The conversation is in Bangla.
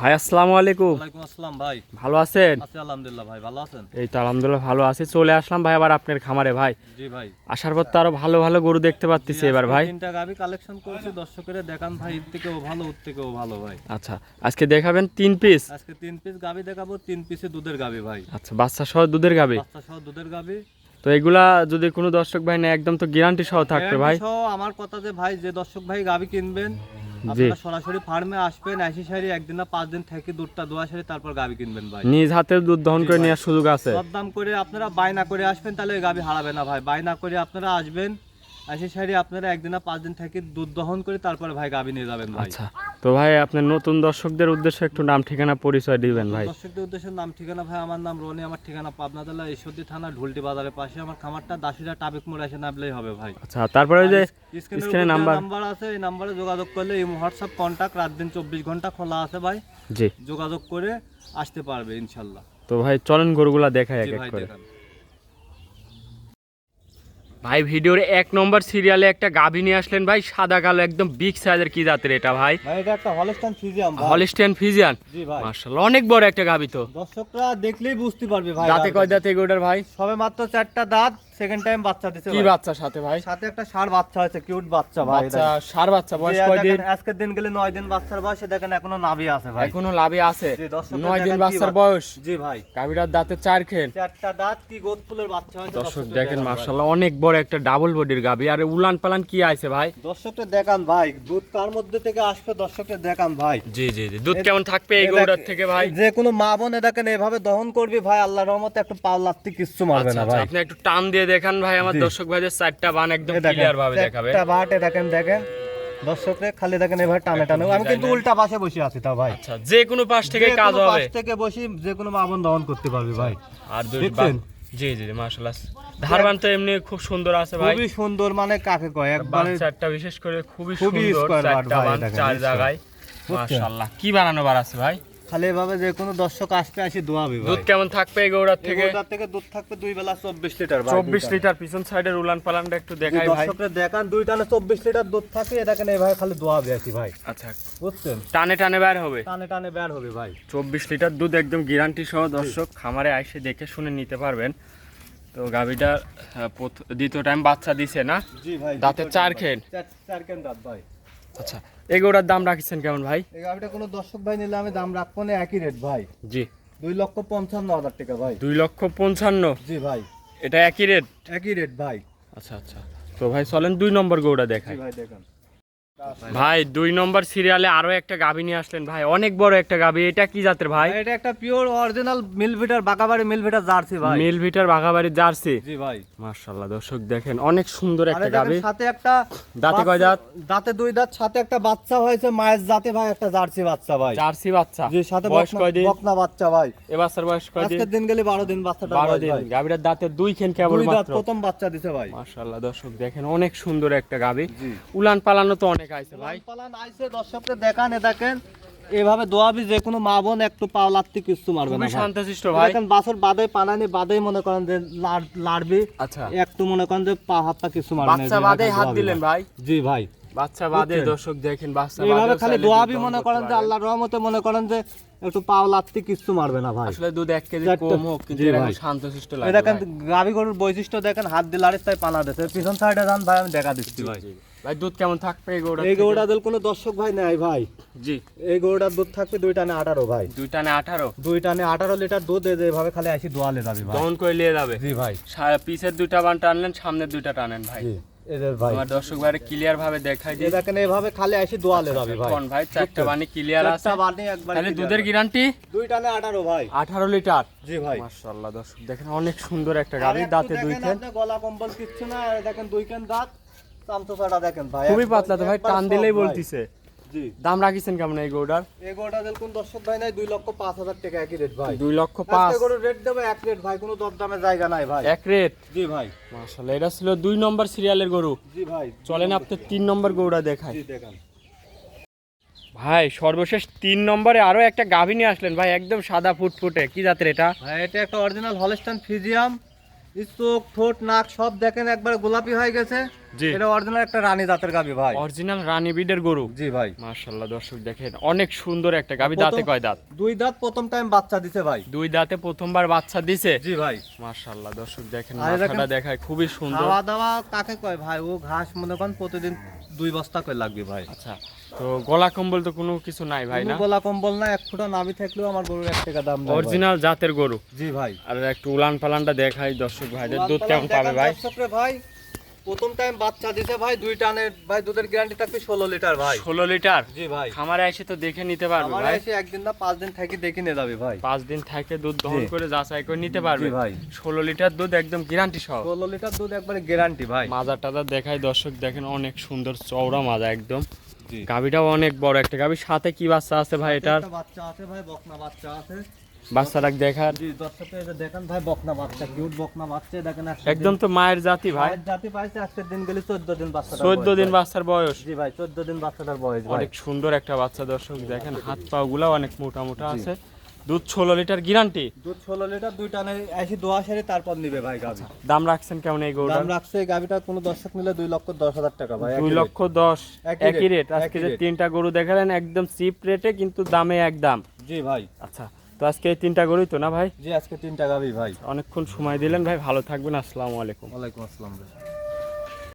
ভাই আসসালামু আলাইকুম। ওয়ালাইকুম আসসালাম ভাই। ভালো আছেন? আছি আলহামদুলিল্লাহ ভাই ভালো আছেন? এই তো আলহামদুলিল্লাহ ভালো আছি। চলে আসলাম ভাই আবার আপনার খামারে ভাই। জি ভাই। আসার পর তো আরও ভালো ভালো গরু দেখতে পাচ্ছি এবার ভাই। তিনটা গাবি কালেকশন করেছি দর্শকের দেখান ভাই এর থেকেও ভালো ওর থেকেও ভালো ভাই। আচ্ছা আজকে দেখাবেন তিন পিস আজকে তিন পিস গাবি দেখাবো তিন পিসে দুধের গাবি ভাই। আচ্ছা বাচ্চা সহ দুধের গাবে বাচ্চা সহ দুধের গাবি তো এগুলা যদি কোনো দর্শক ভাই না একদম তো গ্যারান্টি সহ থাকবে ভাই। আমার কথা যে ভাই যে দর্শক ভাই গাবি কিনবেন আপনারা সরাসরি ফার্মে আসবেন আশি সারি একদিন না পাঁচ দিন থেকে দুধটা দোয়া সারি তারপর গাবি কিনবেন ভাই। নিজ হাতে দুধ দহন করে নেওয়ার সুযোগ আছে। সব দাম করে আপনারা বায়না করে আসবেন তাহলে গাভী গাবি হারাবে না ভাই। বায়না করে আপনারা আসবেন আশি সারি আপনারা একদিন না পাঁচ দিন থেকে দুধ দহন করে তারপরে ভাই গাবি নিয়ে যাবেন ভাই। আচ্ছা। তো ভাই আপনার নতুন দর্শকদের উদ্দেশ্যে একটু নাম ঠিকানা পরিচয় দিবেন ভাই। দর্শকদের উদ্দেশ্যে নাম ঠিকানা ভাই আমার নাম রনি আমার ঠিকানা পাবনা জেলা ঈশ্বরদী থানা ঢুলটি বাজারের পাশে। আমার খামারটা দাসিরা টাবিক মোড় এসে নামলেই হবে ভাই। আচ্ছা তারপরে ওই যে স্ক্রিনে নাম্বার নাম্বার আছে এই নাম্বারে যোগাযোগ করলে এই হোয়াটসঅ্যাপ কন্ট্যাক্ট রাত দিন চব্বিশ ঘণ্টা খোলা আছে ভাই। জি। যোগাযোগ করে আসতে পারবে ইনশাল্লাহ। তো ভাই চলেন গরুগুলা দেখাই এক এক করে। ভাই ভিডিওর এক নম্বর সিরিয়ালে একটা গাভী নিয়ে আসলেন ভাই সাদা কালো একদম বিগ সাইজের কি জাতের এটা ভাই? এটা একটা হলস্টাইন ফিজিয়ান জি ভাই। মার্শাল্লাহ অনেক বড় একটা গাভী তো। দর্শকরা দেখলেই বুঝতে পারবে ভাই দাঁতে কয় দাঁতে গোটার ভাই? সবে মাত্র চারটা দাঁত সেকেন্ড টাইম বাচ্চা দিছে কি বাচ্চা সাথে ভাই? সাথে একটা ষাঁড় বাচ্চা হয়েছে কিউট বাচ্চা ভাই। বাচ্চা সার বাচ্চা বয়স কয় দিন? আজকের দিন গেলে নয় দিন বাচ্চার বয়সে দেখেন এখনও নাভি আছে ভাই। এখনও আছে। জি, দর্শকরা নয় দিন বাচ্চার বয়স। জি ভাই। গাভীটার দাঁতে চার খেন চারটা দাঁত কি গোদ ফুলের বাচ্চা হয়েছে দর্শক দেখেন। মার্শাল্লাহ অনেক বড় একটা ডাবল বডির গাভী। আর উলান পালান কি আছে ভাই? দর্শকদের দেখান ভাই দুধ কার মধ্যে থেকে আসবে দর্শকদের দেখান ভাই। জি জি জি দুধ কেমন থাকবে এই গরুটার থেকে ভাই? যে কোনো মা বোন দেখেন এভাবে দহন করবি ভাই আল্লাহর রহমতে একটু পাও লাগতে কিচ্ছু মারবে আচ্ছা, না আচ্ছা, ভাই। আপনি একটু টান দিয়ে দেখান ভাই আমার। দর্শক ভাইদের চারটা বান একদম ক্লিয়ার ভাবে দেখাবে। চারটা বাট দেখেন দেখেন। দর্শকরে খালি দেখেন এভাবে টানে টানে। আমি কিন্তু উল্টা পাশে বসে আছি তা ভাই। আচ্ছা যে কোনো পাশ থেকে কাজ হবে পাশ থেকে বসি যে কোনো মা দহন করতে পারবি ভাই। আর দুই দেখছেন? জি জি জি মাশাআল্লাহ ধারবান তো এমনি খুব সুন্দর আছে ভাই। খুবই সুন্দর মানে কাকে কয়? একবারে বাচ্চাটা বিশেষ করে খুবই খুবই সুন্দর চারটা বান চার জায়গায়। মাশাআল্লাহ কি বানানো বার আছে ভাই? খালি এভাবে যে কোনো দর্শক আসতে আসি দোয়াবি দুধ কেমন থাকবে এই গৌড়ার থেকে? থেকে থেকে দুধ থাকবে দুই বেলা চব্বিশ লিটার ভাই চব্বিশ। লিটার পিছন সাইডের উলান পালানটা একটু দেখাই ভাই। দর্শকরা দেখান দুই টানে চব্বিশ লিটার দুধ থাকে এটা কেন এভাবে খালি দোয়াবি আছি ভাই। আচ্ছা। বুঝছেন? টানে টানে বের হবে। টানে টানে বের হবে ভাই। চব্বিশ লিটার দুধ একদম গ্যারান্টি সহ দর্শক খামারে এসে দেখে শুনে নিতে পারবেন। তো গাভিটা দ্বিতীয় টাইম বাচ্চা দিছে না? জি ভাই দাঁতে চার খেন। চার- কেন দাঁত ভাই। আচ্ছা এই গৌড়ার দাম রাখিছেন কেমন ভাই? এই গাভিটা কোনো দর্শক ভাই নিলে আমি দাম রাখব না একই রেট ভাই। জি। দুই লক্ষ পঞ্চান্ন হাজার টাকা ভাই। দুই লক্ষ পঞ্চান্ন? জি ভাই। এটা একই রেট একই রেট ভাই। আচ্ছা আচ্ছা। তো ভাই চলেন দুই নম্বর গৌড়া দেখাই। ভাই দেখেন। ভাই দুই নম্বর সিরিয়ালে আরও একটা গাভী নিয়ে আসলেন ভাই। অনেক বড় একটা গাভী। এটা কি জাতের ভাই? এটা একটা পিওর অরিজিনাল মিলভিটার বাগাবাড়ি মিলভিটার জার্সি ভাই। মিল ভিটার বাঘাবাড়ির জার্সি জি ভাই। মার্শাল্লাহ দর্শক দেখেন অনেক সুন্দর একটা গাভী। সাথে একটা দাঁতে কয় দাঁত? দাঁতে দুই দাঁত সাথে একটা বাচ্চা হয়েছে মায়ের জাতে ভাই একটা জার্সি বাচ্চা ভাই। জার্সি বাচ্চা? জি সাথে বয়স কয় দিন? বকনা বাচ্চা ভাই। এ বাচ্চার বয়স কয় দিন? আজকের দিন গেলে বারো দিন বাচ্চাটা বারো বয়স দিন। ভাই। গাভীটার দাঁতে দুই খেন কেবল দাঁত মাত্র। প্রথম বাচ্চা দিছে ভাই। মাশাআল্লাহ দর্শক দেখেন অনেক সুন্দর একটা গাভী। উলান পালানো তো অনেক আছে ভাই। পালান আইছে দর্শককে দেখান দেখেন এভাবে দোয়াবি যে কোনো মা বোন একটু পাও লাগতে কিছু মারবে না। শান্তশিষ্ট ভাই। দেখেন বাছর বাদে পানানি বাদে মনে করেন যে লাড়- লাড়বি। আচ্ছা। একটু মনে করেন যে পা হাত পা কিছু মারবে না, বাচ্চা হাত দিলেন। ভাই। জি ভাই। বাচ্চা বাদে দর্শক দেখেন বাচ্চা এইভাবে খালি দোয়াবি মনে করেন যে আল্লাহর রহমতে মনে করেন যে একটু পাও কিছু মারবে না ভাই। আসলে দুধ এক কেজি কম হোক কিন্তু এরকম। শান্তশিষ্ট লাগে দেখেন। গাভি গরুর বৈশিষ্ট্য দেখেন হাত দিলে তাই পানা পিছন সাইডে যান ভাই আমি দেখা দিচ্ছি। ভাই ভাই। দুধ কেমন থাকবে এই গৌড়া এই গরুটা দিল কোনো দর্শক ভাই নাই ভাই। জি। এই গরুটার দুধ থাকবে দুই টানে আঠারো ভাই। দুই টানে আঠারো? দুই টানে আঠারো লিটার দুধ এ- এভাবে খালি আসি দোয়ালে যাবি ভাই। দহন করে নিয়ে যাবে? জি ভাই। পিছের দুইটা বান টানলেন সামনের দুইটা টানেন ভাই। জি। এদের ভাই। আমার দর্শক ভাই ক্লিয়ার ভাবে দেখাই দিই। দেখেন এইভাবে খালি দোয়ালে রবি ভাই। কোন ভাই চারটা বানি ক্লিয়ার আছে চারটা বানি একবার তাহলে দুধের গ্যারান্টি দুই টানে আঠারো ভাই। আঠারো লিটার? জি ভাই। মাশাআল্লাহ দর্শক দেখেন অনেক সুন্দর একটা গাড়ি দাঁতে দুই গলা কম্বল কিচ্ছু না দেখেন দুই কেন দাঁত। দেখেন ভাই খুবই পাতলা তো ভাই টান দিলেই। বলতিছে। জি। দাম রাখিছেন কেমন এই গৌডার এই গরুটা দর্শক ভাই নাই দুই লক্ষ পাঁচ হাজার টাকা একই রেট ভাই। দুই লক্ষ পাঁচ। গরুর রেট দেবো এক রেট ভাই কোনো দরদামের জায়গা নাই ভাই। এক রেট জি ভাই। মাশাআল্লাহ এটা ছিল দুই নম্বর সিরিয়ালের গরু। জি ভাই চলেন আপনি তিন নম্বর গরুটা দেখাই। জি দেখান। ভাই সর্বশেষ তিন নম্বরে আরও একটা গাভী নিয়ে আসলেন ভাই একদম সাদা ফুটফুটে। কি জাতের এটা? ভাই এটা একটা অরিজিনাল হলস্টাইন ফিজিয়াম চোখ ঠোঁট নাক সব দেখেন একবার গোলাপি হয়ে গেছে। জি। এটা অরিজিনাল একটা রানী জাতের গাবি ভাই। অরিজিনাল রানী বিডের গরু। জি ভাই। মাশাল্লাহ দর্শক দেখেন অনেক সুন্দর একটা গাবি। দাঁতে কয় দাঁত? দুই দাঁত প্রথম টাইম বাচ্চা দিছে ভাই। দুই দাঁতে প্রথমবার বাচ্চা দিছে? জি ভাই। মাশাল্লাহ দর্শক দেখেন- মাথাটা দেখায় খুবই সুন্দর। খাওয়া দাওয়া কাকে কয় ভাই? ও ঘাস মনে করেন প্রতিদিন দুই বস্তা করে লাগবে ভাই। আচ্ছা তো গলা কম্বল তো কোনো কিছু নাই ভাই না? গোলা কম্বল না এক ফুটা থাকলেও আমার গরুর এক টাকা দাম অরিজিনাল জাতের গরু? জি ভাই। আর একটু উলান পালানটা দেখাই দর্শক ভাইদের দুধ কেমন পাবে ভাই? ভাই প্রথম টাইম বাচ্চা দিছে ভাই দুই টানের ভাই দুধের গ্যারান্টি থাকবে ষোলো লিটার ভাই। ষোলো লিটার? জি ভাই। খামারে এসে তো দেখে নিতে পারবে ভাই। এসে একদিন না পাঁচ দিন থাকি দেখে নিয়ে যাবে ভাই। পাঁচ দিন থাকে দুধ দহন করে যাচাই করে নিতে পারবে। ভাই। ষোলো লিটার দুধ একদম গ্যারান্টি সহ। ষোলো লিটার দুধ একবারে গ্যারান্টি ভাই। মাজার টাজার দেখাই দর্শক দেখেন অনেক সুন্দর চওড়া মাজা একদম। গাবিটাও অনেক বড় একটা গাবি সাথে কি বাচ্চা আছে ভাই এটার? বাচ্চা আছে ভাই বকনা বাচ্চা আছে। বাচ্চাটা দেখার। জি এটা দেখেন ভাই বকনা বাচ্চা কিউট বকনা বাচ্চা দেখেন একদম তো মায়ের জাতি ভাই। জাতি পাইছে আজকের দিন গেলে চোদ্দ দিন বাচ্চা চোদ্দ দিন বাচ্চার বয়স। জি ভাই চোদ্দ দিন বাচ্চাটার বয়স অনেক সুন্দর একটা বাচ্চা দর্শক দেখেন হাত পা গুলা অনেক মোটা মোটা আছে। দুধ ষোলো লিটার গ্যারান্টি? দুধ ষোলো লিটার দুই টানে এসে দোয়া সেরে তারপর নিবে ভাই গাভি। দাম রাখছেন কেমন এই গরুটার? দাম রাখছে এই গাভিটা কোনো দর্শক নিলে দুই লক্ষ দশ হাজার টাকা ভাই দুই লক্ষ দশ একই রেট আজকে যে তিনটা গরু দেখালেন একদম চিপ রেটে কিন্তু দামে এক দাম। rate। জি ভাই। আচ্ছা তো আজকে এই তিনটা গরুই তো না ভাই? জি আজকে তিনটা গাভি ভাই। অনেকক্ষণ সময় দিলেন ভাই ভালো থাকবেন আসসালামু আলাইকুম। ওয়ালাইকুম আসসালাম ভাই।